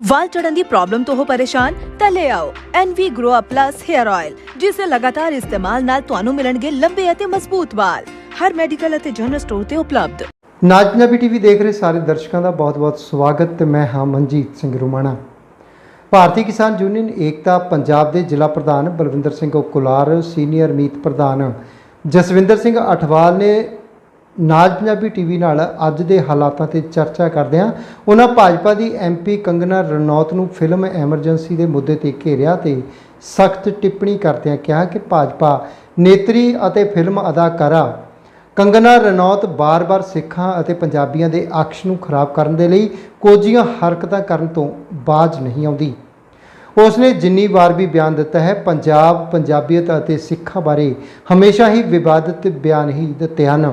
ਵਾਲ ਚੜਨ ਦੀ ਪ੍ਰੋਬਲਮ ਤੋਂ ਹੋ ਪਰੇਸ਼ਾਨ, ਤਾਂ ਲੈ ਆਓ NV Grow Up Plus Hair Oil ਜਿਸ ਦੇ ਲਗਾਤਾਰ ਇਸਤੇਮਾਲ ਨਾਲ ਤੁਹਾਨੂੰ ਮਿਲਣਗੇ ਲੰਬੇ ਅਤੇ ਮਜ਼ਬੂਤ ਵਾਲ। ਹਰ ਮੈਡੀਕਲ ਅਤੇ ਜਨਰਲ ਸਟੋਰ ਤੇ ਉਪਲਬਧ। ਨਾਜ ਪੰਜਾਬੀ ਟੀਵੀ ਦੇਖ ਰਹੇ ਸਾਰੇ ਦਰਸ਼ਕਾਂ ਦਾ ਬਹੁਤ-ਬਹੁਤ ਸਵਾਗਤ ਤੇ ਮੈਂ ਹਾਂ ਮਨਜੀਤ ਸਿੰਘ ਰੁਮਾਣਾ। ਭਾਰਤੀ ਕਿਸਾਨ ਯੂਨੀਅਨ ਏਕਤਾ ਪੰਜਾਬ ਦੇ ਜ਼ਿਲ੍ਹਾ ਪ੍ਰਧਾਨ ਬਲਵਿੰਦਰ ਸਿੰਘ ਕੁਲਾਰ ਸੀਨੀਅਰ ਮੀਤ ਪ੍ਰਧਾਨ ਜਸਵਿੰਦਰ ਸਿੰਘ ਅਠਵਾਲ ਨੇ ਨਾਜ ਪੰਜਾਬੀ ਟੀਵੀ ਨਾਲ ਅੱਜ ਦੇ ਹਾਲਾਤਾਂ ਤੇ ਚਰਚਾ ਕਰਦੇ ਹਾਂ। ਉਹਨਾਂ ਭਾਜਪਾ ਦੀ ਐਮਪੀ ਕੰਗਨਾ ਰਣੌਤ ਨੂੰ ਫਿਲਮ ਐਮਰਜੈਂਸੀ ਦੇ ਮੁੱਦੇ ਤੇ ਘੇਰਿਆ ਤੇ ਸਖਤ ਟਿੱਪਣੀ ਕਰਦਿਆਂ ਕਿਹਾ ਕਿ ਭਾਜਪਾ ਨੇਤਰੀ ਅਤੇ ਫਿਲਮ ਅਦਾਕਾਰਾ ਕੰਗਨਾ ਰਣੌਤ ਬਾਰ-ਬਾਰ ਸਿੱਖਾਂ ਅਤੇ ਪੰਜਾਬੀਆਂ ਦੇ ਅਕਸ਼ ਨੂੰ ਖਰਾਬ ਕਰਨ ਦੇ ਲਈ ਕੋਝੀਆਂ ਹਰਕਤਾਂ ਕਰਨ ਤੋਂ ਬਾਜ ਨਹੀਂ ਆਉਂਦੀ। ਉਸ ਨੇ ਜਿੰਨੀ ਵਾਰ ਵੀ ਬਿਆਨ ਦਿੱਤਾ ਹੈ, ਪੰਜਾਬ, ਪੰਜਾਬੀਅਤ ਅਤੇ ਸਿੱਖਾਂ ਬਾਰੇ ਹਮੇਸ਼ਾ ਹੀ ਵਿਵਾਦਿਤ ਬਿਆਨ ਹੀ ਦਿੱਤੇ ਹਨ।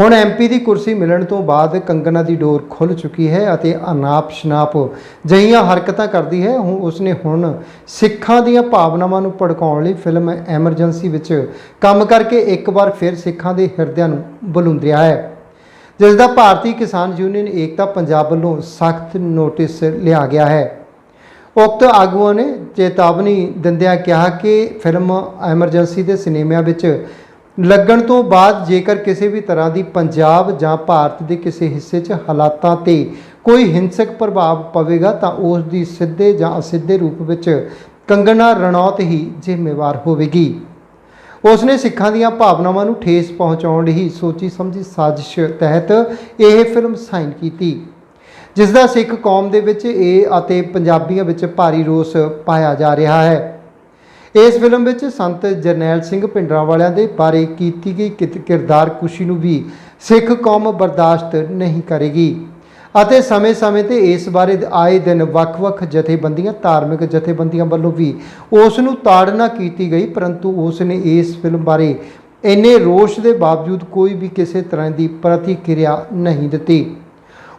ਹੁਣ ਐਮਪੀ ਦੀ ਕੁਰਸੀ ਮਿਲਣ ਤੋਂ ਬਾਅਦ ਕੰਗਨਾ ਦੀ ਡੋਰ ਖੁੱਲ ਚੁੱਕੀ ਹੈ ਅਤੇ ਅਨਾਪ ਸ਼ਨਾਪ ਜਹੀਆਂ ਹਰਕਤਾਂ ਕਰਦੀ ਹੈ। ਹੁਣ ਉਸਨੇ ਹੁਣ ਸਿੱਖਾਂ ਦੀਆਂ ਭਾਵਨਾਵਾਂ ਨੂੰ ਭੜਕਾਉਣ ਲਈ ਫਿਲਮ ਐਮਰਜੈਂਸੀ ਵਿੱਚ ਕੰਮ ਕਰਕੇ ਇੱਕ ਵਾਰ ਫਿਰ ਸਿੱਖਾਂ ਦੇ ਹਿਰਦਿਆਂ ਨੂੰ ਬਲੁੰਦਰਿਆ ਹੈ। ਜਿਸ ਦਾ ਭਾਰਤੀ ਕਿਸਾਨ ਯੂਨੀਅਨ ਏਕਤਾ ਪੰਜਾਬ ਵੱਲੋਂ ਸਖਤ ਨੋਟਿਸ ਲਿਆ ਗਿਆ ਹੈ। ਉਕਤ ਆਗੂਆਂ ਨੇ ਚੇਤਾਵਨੀ ਦਿੰਦਿਆਂ ਕਿਹਾ ਕਿ ਫਿਲਮ ਐਮਰਜੈਂਸੀ ਦੇ ਸਿਨੇਮਿਆਂ ਵਿੱਚ ਲੱਗਣ ਤੋਂ ਬਾਅਦ ਜੇਕਰ ਕਿਸੇ ਵੀ ਤਰ੍ਹਾਂ ਦੀ ਪੰਜਾਬ ਜਾਂ ਭਾਰਤ ਦੇ ਕਿਸੇ ਹਿੱਸੇ 'ਚ ਹਾਲਾਤਾਂ ਤੇ ਕੋਈ ਹਿੰਸਕ ਪ੍ਰਭਾਵ ਪਵੇਗਾ, ਤਾਂ ਉਸ ਦੀ ਸਿੱਧੇ ਜਾਂ ਅਸਿੱਧੇ ਰੂਪ ਵਿੱਚ ਕੰਗਣਾ ਰਣੌਤ ਹੀ ਜ਼ਿੰਮੇਵਾਰ ਹੋਵੇਗੀ। ਉਸ ਨੇ ਸਿੱਖਾਂ ਦੀਆਂ ਭਾਵਨਾਵਾਂ ਨੂੰ ਠੇਸ ਪਹੁੰਚਾਉਣ ਲਈ ਸੋਚੀ ਸਮਝੀ ਸਾਜ਼ਿਸ਼ ਤਹਿਤ ਇਹ ਫਿਲਮ ਸਾਈਨ ਕੀਤੀ ਜਿਸ ਦਾ ਸਿੱਖ ਕੌਮ ਦੇ ਵਿੱਚ ਇਹ ਅਤੇ ਪੰਜਾਬੀਆਂ ਵਿੱਚ ਭਾਰੀ ਰੋਸ ਪਾਇਆ ਜਾ ਰਿਹਾ ਹੈ। ਇਸ ਫਿਲਮ ਵਿੱਚ ਸੰਤ ਜਰਨੈਲ ਸਿੰਘ ਪਿੰਡਰਾਂ ਵਾਲਿਆਂ ਦੇ ਬਾਰੇ ਕੀਤੀ ਗਈ ਕਿਤ- ਕਿਰਦਾਰ ਕੁਸ਼ੀ ਨੂੰ ਵੀ ਸਿੱਖ ਕੌਮ ਬਰਦਾਸ਼ਤ ਨਹੀਂ ਕਰੇਗੀ। ਅਤੇ ਸਮੇਂ-ਸਮੇਂ ਤੇ ਇਸ ਬਾਰੇ ਆਏ ਦਿਨ ਵੱਖ-ਵੱਖ ਜਥੇਬੰਦੀਆਂ, ਧਾਰਮਿਕ ਜਥੇਬੰਦੀਆਂ ਵੱਲੋਂ ਵੀ ਉਸ ਨੂੰ ਤਾੜਨਾ ਕੀਤੀ ਗਈ, ਪਰੰਤੂ ਉਸ ਨੇ ਇਸ ਫਿਲਮ ਬਾਰੇ ਇੰਨੇ ਰੋਸ਼ ਦੇ ਬਾਵਜੂਦ ਕੋਈ ਵੀ ਕਿਸੇ ਤਰ੍ਹਾਂ ਦੀ ਪ੍ਰਤੀਕਿਰਿਆ ਨਹੀਂ ਦਿੱਤੀ।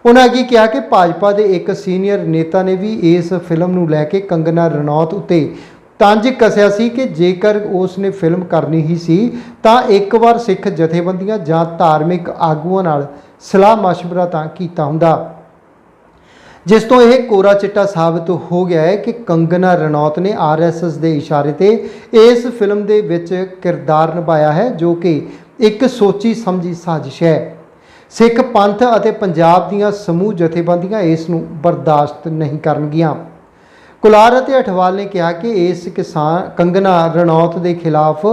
ਉਹਨਾਂ ਅੱਗੇ ਕਿਹਾ ਕਿ ਭਾਜਪਾ ਦੇ ਇੱਕ ਸੀਨੀਅਰ ਨੇਤਾ ਨੇ ਵੀ ਇਸ ਫਿਲਮ ਨੂੰ ਲੈ ਕੇ ਕੰਗਨਾ ਰਣੌਤ ਉੱਤੇ ਤੰਜ ਕਸਿਆ ਸੀ ਕਿ ਜੇਕਰ ਉਸ ਨੇ ਫਿਲਮ ਕਰਨੀ ਹੀ ਸੀ, ਤਾਂ ਇੱਕ ਵਾਰ ਸਿੱਖ ਜਥੇਬੰਦੀਆਂ ਜਾਂ ਧਾਰਮਿਕ ਆਗੂਆਂ ਨਾਲ ਸਲਾਹ مشਵਰਾ ਤਾਂ ਕੀਤਾ ਹੁੰਦਾ। ਜਿਸ ਤੋਂ ਇਹ ਕੋਰਾ ਚਿੱਟਾ ਸਾਬਤ ਹੋ ਗਿਆ ਹੈ ਕਿ ਕੰਗਨਾ ਰਣੌਤ ਨੇ ਆਰਐਸਐਸ ਦੇ ਇਸ਼ਾਰੇ ਤੇ ਇਸ ਫਿਲਮ ਦੇ ਵਿੱਚ ਕਿਰਦਾਰ ਨਿਭਾਇਆ ਹੈ, ਜੋ ਕਿ ਇੱਕ ਸੋਚੀ ਸਮਝੀ ਸਾਜ਼ਿਸ਼ ਹੈ। ਸਿੱਖ ਪੰਥ ਅਤੇ ਪੰਜਾਬ ਦੀਆਂ ਸਮੂਹ ਜਥੇਬੰਦੀਆਂ ਇਸ ਨੂੰ ਬਰਦਾਸ਼ਤ ਨਹੀਂ ਕਰਨਗੀਆਂ। ਕੁਲਾਰ ਅਤੇ ਅਠਵਾਲ ਨੇ ਕਿਹਾ ਕਿ ਇਸ ਕਿਸਾਨ ਕੰਗਨਾ ਰਣੌਤ ਦੇ ਖਿਲਾਫ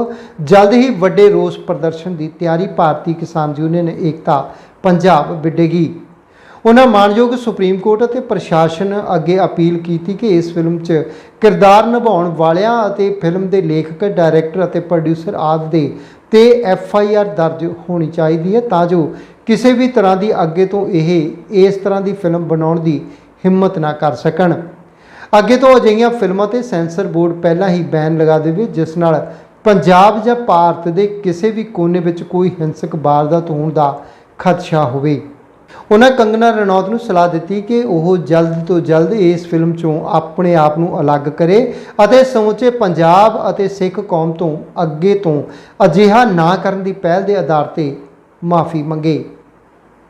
ਜਲਦ ਹੀ ਵੱਡੇ ਰੋਸ ਪ੍ਰਦਰਸ਼ਨ ਦੀ ਤਿਆਰੀ ਭਾਰਤੀ ਕਿਸਾਨ ਯੂਨੀਅਨ ਏਕਤਾ ਪੰਜਾਬ ਵਿੱਢੇਗੀ। ਉਹਨਾਂ ਮਾਨਯੋਗ ਸੁਪਰੀਮ ਕੋਰਟ ਅਤੇ ਪ੍ਰਸ਼ਾਸਨ ਅੱਗੇ ਅਪੀਲ ਕੀਤੀ ਕਿ ਇਸ ਫਿਲਮ 'ਚ ਕਿਰਦਾਰ ਨਿਭਾਉਣ ਵਾਲਿਆਂ ਅਤੇ ਫਿਲਮ ਦੇ ਲੇਖਕ, ਡਾਇਰੈਕਟਰ ਅਤੇ ਪ੍ਰੋਡਿਊਸਰ ਆਦਿ ਦੇ ਤੇ ਐਫ ਆਈ ਆਰ ਦਰਜ ਹੋਣੀ ਚਾਹੀਦੀ ਹੈ ਤਾਂ ਜੋ ਕਿਸੇ ਵੀ ਤਰ੍ਹਾਂ ਦੀ ਅੱਗੇ ਤੋਂ ਇਹ ਇਸ ਤਰ੍ਹਾਂ ਦੀ ਫਿਲਮ ਬਣਾਉਣ ਦੀ ਹਿੰਮਤ ਨਾ ਕਰ ਸਕਣ। ਅੱਗੇ ਤੋਂ ਅਜਿਹੀਆਂ ਫਿਲਮਾਂ ਤੇ ਸੈਂਸਰ ਬੋਰਡ ਪਹਿਲਾਂ ਹੀ ਬੈਨ ਲਗਾ ਦੇਵੇ, ਜਿਸ ਨਾਲ ਪੰਜਾਬ ਜਾਂ ਭਾਰਤ ਦੇ ਕਿਸੇ ਵੀ ਕੋਨੇ ਵਿੱਚ ਕੋਈ ਹਿੰਸਕ ਵਾਰਦਾਤ ਹੋਣ ਦਾ ਖਦਸ਼ਾ ਹੋਵੇ। ਉਹਨਾਂ ਕੰਗਨਾ ਰਣੌਤ ਨੂੰ ਸਲਾਹ ਦਿੱਤੀ ਕਿ ਉਹ ਜਲਦ ਤੋਂ ਜਲਦ ਇਸ ਫਿਲਮ ਚੋਂ ਆਪਣੇ ਆਪ ਨੂੰ ਅਲੱਗ ਕਰੇ ਅਤੇ ਸਮੁੱਚੇ ਪੰਜਾਬ ਅਤੇ ਸਿੱਖ ਕੌਮ ਤੋਂ ਅੱਗੇ ਤੋਂ ਅਜਿਹਾ ਨਾ ਕਰਨ ਦੀ ਪਹਿਲ ਦੇ ਆਧਾਰ ਤੇ ਮਾਫੀ ਮੰਗੇ।